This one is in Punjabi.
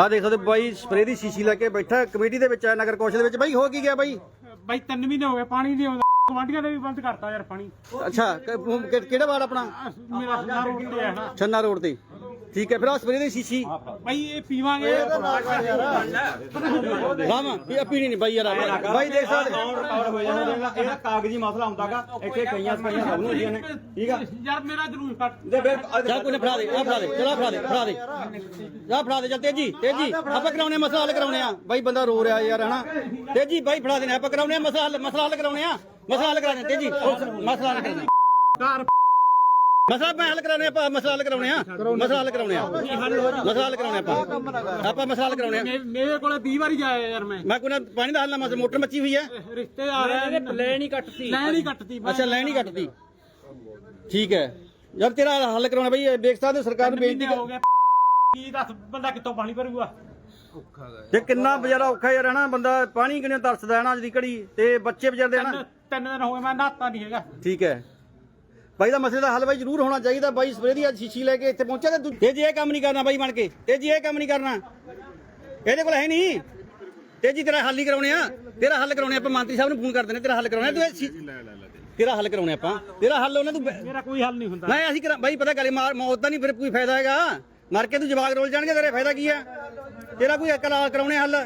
ਆ ਦੇਖੋ ਤੇ ਬਾਈ ਸਪਰੇ ਦੀ ਸ਼ੀਸ਼ੀ ਲੈ ਕੇ ਬੈਠਾ ਕਮੇਟੀ ਦੇ ਵਿੱਚ ਆ ਨਗਰ ਕੌਂਸਲ ਦੇ ਵਿੱਚ। ਬਾਈ ਹੋ ਕੀ ਗਿਆ ਬਾਈ? ਬਾਈ ਤਿੰਨ ਮਹੀਨੇ ਹੋ ਗਏ ਪਾਣੀ ਨਹੀਂ ਆਉਂਦਾ ਗਵਾਂਢੀਆਂ ਨੇ ਵੀ ਬੰਦ ਕਰਤਾ ਯਾਰ ਪਾਣੀ। ਅੱਛਾ ਕ- ਕਿਹੜਾ ਵਾਰਡ ਆਪਣਾ? ਮੇਰਾ ਸਦਾ ਰੋਡ ਤੇ ਹੈ। ਨਾ ਛੰਨਾ ਰੋਡ ਤੇ। ਠੀਕ ਹੈ ਫਿਰ ਆ ਸਪਰੇ ਦੀ ਸ਼ੀਸ਼ੀ। ਬਾਈ ਇਹ ਪੀਵਾਂਗੇ। ਰਾਮ ਇਹ ਪੀਣੀ ਨਹੀਂ ਬਾਈ ਯਾਰ ਬਾਈ ਦੇਖ ਸਕਦੇ। ਰਿਕਾਰਡ ਹੋ ਜਾਣਾ ਇਹਦਾ ਕਾਗਜ਼ੀ ਮਸਲਾ ਹੁੰਦਾਗਾ। ਇੱਥੇ ਕਈਆਂ ਸਪਾਈਆਂ ਸਭ ਨੂੰ ਹੁੰਦੀਆਂ ਨੇ। ਠੀਕ ਆ? ਯਾਰ ਮੇਰਾ ਜਲੂਸ ਕੱਟ। ਫਿਰ ਚੱਲ ਕੋਈ ਨਾ ਫੜਾ ਦੇ ਆ ਫੜਾ ਦੇ। ਚਲਾ ਫੜਾ ਦੇ ਫੜਾ ਦੇ। ਜਾ ਫੜਾ ਦੇ। ਚੱਲ ਤੇਜੀ ਤੇਜੀ। ਆਪਾਂ ਕਰਾਉਣੇ ਆ, ਮਸਲਾ ਹੱਲ ਕਰਾਉਣੇ ਆ। ਬਾਈ ਬੰਦਾ ਰੋ ਰਿਹਾ ਯਾਰ ਹਨਾ? ਤੇਜੀ ਬਾਈ ਫੜਾ ਦੇਣਾ। ਆਪਾਂ ਕਰਾਉਣੇ ਆ, ਮਸਲਾ ਹੱਲ ਮਸਲਾ ਹੱਲ ਕਰਾਉਣੇ ਆ। ਮਸਲਾ ਹੱਲ ਕਰਾਉਣੇ ਆ, ਤੇਜੀ। ਮਸਲਾ ਹੱਲ ਕਰਾਉਣੇ ਕਾਰ ਮਸਲਾ ਮੈਂ ਹੱਲ ਕਰਾਉਣੇ ਆ, ਆਪਾਂ ਮਸਲਾ ਹੱਲ ਕਰਾਉਣੇ ਆ। ਮਸਲਾ ਹੱਲ ਕਰਾਉਣੇ ਆ। ਮਸਲਾ ਹੱਲ ਕਰਾਉਣੇ ਆਪਾਂ। ਆਪਾਂ ਮਸਲਾ ਹੱਲ ਕਰਾਉਣੇ ਆ। ਮੇਰੇ ਕੋਲੇ 20 ਵਾਰੀ ਜਾਇਆ ਯਾਰ ਮੈਂ। ਮੈਂ ਕੋਈ ਨਾ ਪਾਣੀ ਦਾ ਹੱਲ ਨਾ ਮਸ ਮੋਟਰ ਮੱਚੀ ਹੋਈ ਹੈ ਰਿਸ਼ਤੇਦਾਰ ਨੇ ਲੈਣ ਹੀ ਕੱਟਤੀ। ਲੈਣ ਹੀ ਕੱਟਤੀ ਮੈਂ ਅੱਛਾ ਲਾਈਨ ਹੀ ਕੱਟਦੀ ਠੀਕ ਹੈ। ਯਾਰ ਤੇਰਾ ਹੱਲ ਕਰਾਉਣਾ ਬਈ ਦੇਖ ਸਕਦੇ ਸਰਕਾਰ ਨੂੰ ਬੇਨਤੀ ਹੋ ਗਏ। ਕੀ ਦੱਸ ਬੰਦਾ ਕਿੱਥੋਂ ਪਾਣੀ ਭਰੂਗਾ? ਤੇ ਕਿੰਨਾ ਵਿਚਾਰਾ ਔਖਾ ਯਾਰ ਹਨਾ ਬੰਦਾ ਪਾਣੀ ਕਿੰਨੇ ਤਰਸਦਾ ਹੈ ਨਾ ਅੱਜ ਦੀ ਘੜੀ ਤੇ ਬੱਚੇ ਵਿਚਾਰਦੇ ਹਨਾ ਤਿੰਨ ਤਿੰਨ ਦਿਨ ਹੋ ਗਏ ਮੈਂ ਨਹਾਤਾ ਨਹੀਂ ਹੈਗਾ। ਠੀਕ ਹੈ। ਬਾਈ ਦਾ ਮਸਲੇ ਦਾ ਹੱਲ ਬਾਈ ਜ਼ਰੂਰ ਹੋਣਾ ਚਾਹੀਦਾ। ਬਾਈ ਸਪਰੇ ਦੀ ਅੱਜ ਸ਼ੀਸ਼ੀ ਲੈ ਕੇ ਇੱਥੇ ਪਹੁੰਚਿਆ ਤੇ ਤੂੰ ਤੇ ਜੀ ਇਹ ਕੰਮ ਨਹੀਂ ਕਰਨਾ ਬਾਈ ਬਣ ਕੇ। ਤੇ ਜੀ ਇਹ ਕੰਮ ਨਹੀਂ ਕਰਨਾ। ਇਹਦੇ ਕੋਲ ਹੈ ਨਹੀਂ। ਤੇ ਜੀ ਤੇਰਾ ਹੱਲ ਹੀ ਕਰਾਉਣੇ ਆ। ਤੇਰਾ ਹੱਲ ਕਰਾਉਣੇ ਆਪਾਂ ਮੰਤਰੀ ਸਾਹਿਬ ਨੂੰ ਫੋਨ ਕਰਦੇ ਨੇ ਤੇਰਾ ਹੱਲ ਕਰਾਉਣਾ। ਤੂੰ ਇਹ ਤੇਰਾ ਹੱਲ ਕਰਾਉਣੇ ਆਪਾਂ। ਤੇਰਾ ਹੱਲ ਉਹਨਾਂ ਤੂੰ ਮੇਰਾ ਕੋਈ ਹੱਲ ਨਹੀਂ ਹੁੰਦਾ। ਨਹੀਂ ਅਸੀਂ ਕਰਾ। ਬਾਈ ਪਤਾ ਕਰੇ ਮਾਰ ਮੌਤ ਦਾ ਨਹੀਂ ਫਿਰ ਕੋਈ ਫਾਇਦਾ ਹੈਗਾ। ਮਰ ਕੇ ਤੂੰ ਜਵਾਗ ਰੋਲ ਜਾਣਗੇ ਤੇਰੇ ਫਾਇਦਾ ਕੀ ਹੈ ਤੇਰਾ ਕੋਈ ਕਰਾ ਕਰਾਉਣੇ ਹੱਲ।